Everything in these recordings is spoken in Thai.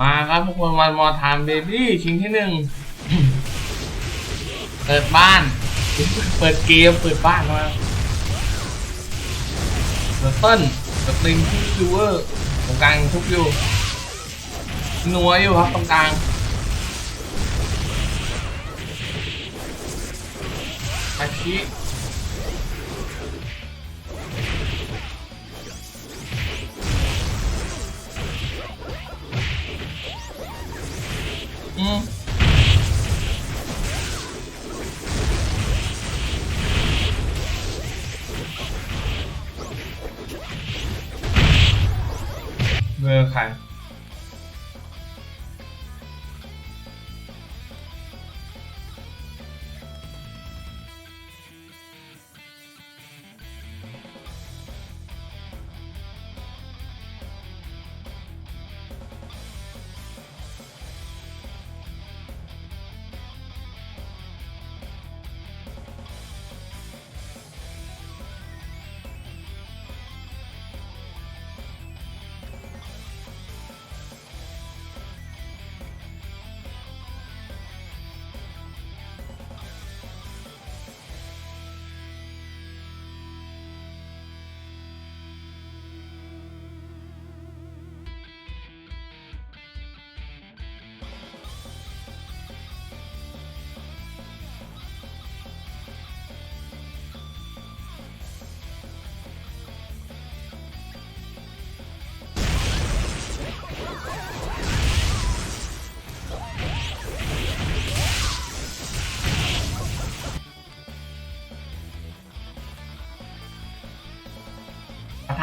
มาครับทุกคนวันมอทามเบบี้ชิงที่หนึ่งเปิดบ้าน เปิดเกม เปิดบ้านมาเดอะเติ้ลสตริงที่คิวเวอร์ตรงกลางทุบอยู่หนัวอยู่ครับตรงกลางอาชิ อืมเบ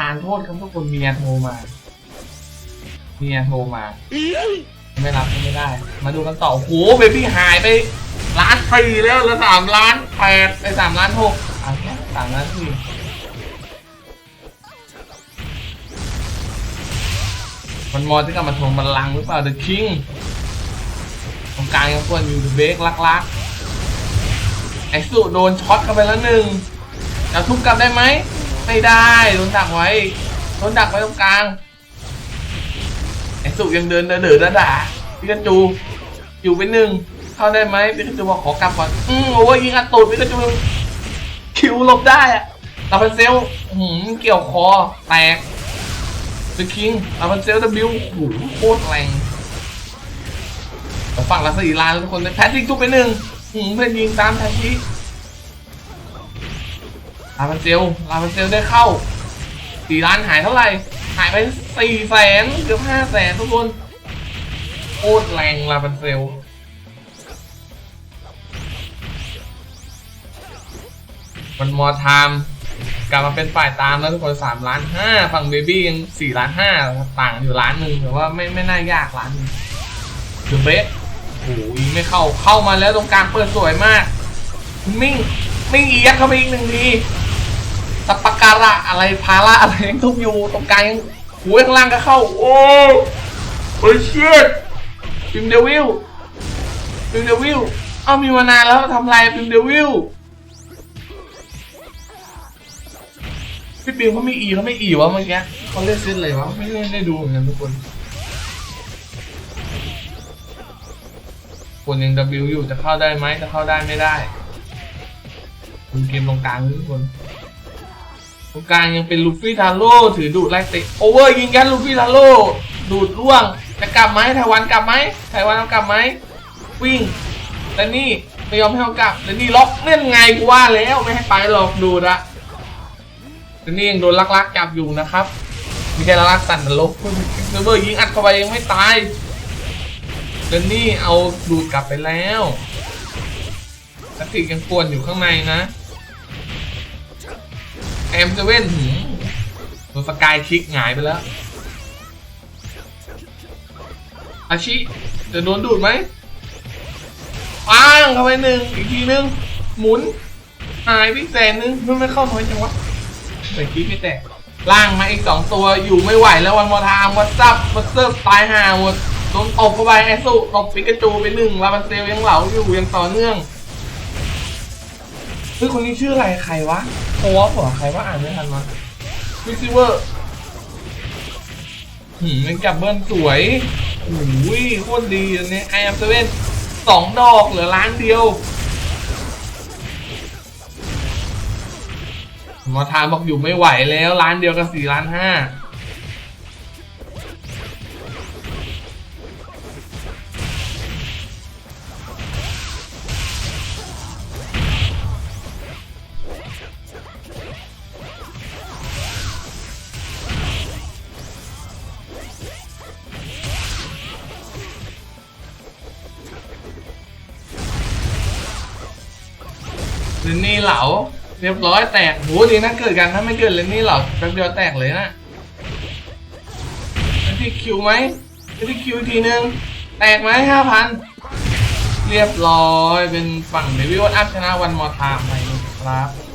อร์ใครประธานโทษครับทุกคนเมียโทรมาเมียโทรมา ไม่รับก็ไม่ได้ มาดูกันต่อโอ้โหเบบี้หายไปล้านสี่แล้วเหลือสามล้านแปดไปสามล้านหกอะสามล้านสี่มันมอที่กลับมาทวงบัลลังก์หรือเปล่า The King ตรงกลางยังควรอยู่ The Bake ลักๆไอสุโดนช็อตเข้าไปแล้วหนึ่งจะทุบกลับได้ไหม ไม่ได้โดนดักไว้โดนดักไว้ตรงกลางไอสุยังเดินเดินเดินด่าพิกาจูอยู่เป็นหนึ่งเข้าได้ไหมพิกาจูบอกขอกลับก่อนอืมโอ้ยยิงอัดตูดพิกาจูคิวหลบได้อะลาพันเซลหืมเกี่ยวคอแตกเดอะคิงลาพันเซล W โอ้โหโคตรแรงฝั่งละสี่ลานทุกคนแพทริกทุบไปหนึ่งหืมเพื่อนยิงตามแพทริก ลาพันเซลลาพันเซลได้เข้าสี่ล้านหายเท่าไหร่ หายไปสี่แสนเกือบห้าแสนทุกคนโคตรแรงลาพันเซลมันมอไทม์กลับมาเป็นฝ่ายตามแล้วทุกคนสามล้านห้าฝั่งเบบี้ยังสี่ล้านห้าต่างอยู่ล้านหนึ่งแต่ว่าไม่ไม่น่ายากล้านหนึงเดอะเบสโอ้ยไม่เข้าเข้ามาแล้วตรงกลางเปิดสวยมาก มิ่งมิ่งอียักเข้าไปอีกหนึ่งที สัปปะการะอะไรพาระอะไรยังทุบอยู่ตรงกลางยังหัวข้างล่างก็เข้า โอ้โอ้ยเชิดพิมเดวิลพิมเดวิลเอ้ามีมานานแล้วทำลายพิมเดวิลพี่ปิวเขาไม่อีเขาไม่อีวะเมื่อกี้เขาเล่นเซตเลยวะไม่ได้ได้ดูเหมือนกันทุกคนคนยัง W อยู่จะเข้าได้ไหมจะเข้าได้ไม่ได้ดูเกมตรงกลางทุกคน ตรงกลางยังเป็นลูฟี่ทาโร่ถือดูดไล่เตะโอเวอร์ยิงยันลูฟี่ทาโร่ดูดร่วงจะกลับไหมไตวันกลับไหมไตวันเอากลับไหมวิ่งแต่นี่ไม่ยอมให้เขากลับแต่นี่ล็อกเล่นไงกูว่าแล้วไม่ให้ไปหรอกดูดอะทีนี้ยังโดนลักๆจับอยู่นะครับม่ใช่ลักๆสั่นนรกเซอร์เวอร์ยิงอัดเข้าไปยังไม่ตายเดนนี่เอาดูดกลับไปแล้วสติกยังกวนอยู่ข้างในนะ แอมเซเว่นมโดนสกายคิกหงายไปแล้ว อาชิ จะโดนดูดไหมปังเข้าไปหนึ่งอีกทีนึง หมุน หายไปแสนนึงมันไม่เข้าน้อยจังวะแต่คิดไม่แตกล่างมาอีกสองตัวอยู่ไม่ไหวแล้ววันมอทามวัดซับวัดเซิร์ตายห่าหมดโดนตบเข้าไปแอสุตบปิกาจูไปหนึ่งลาบันเซลยังเหลาอยู่ยังต่อเนื่อง ฮ้ยคนนี้ชื่ออะไรใครวะโควอฟเหรอใครว่าอ่านไม่ทันมาวิซิเวอร์หืมยังจับเบิ้ลสวยโอ้ยโคตรดีอันนี้ไอแอมเซเว่นสองดอกเหลือล้านเดียวหมอทานบอกอยู่ไม่ไหวแล้ว ล้านเดียวกับสี่ล้านห้า ลนนี่เหลาเรียบร้อยแตกโหดีนะเกิดกันถ้าไม่เกิดเลนนี่เหลาแป๊บเดียวแตกเลยนะเลนที่คิวไหมเลนที่คิวอีกทีนึงแตกไหมห้าพันเรียบร้อยเป็นฝั่งเดวิลอัพชนะวันมอทามไปครับ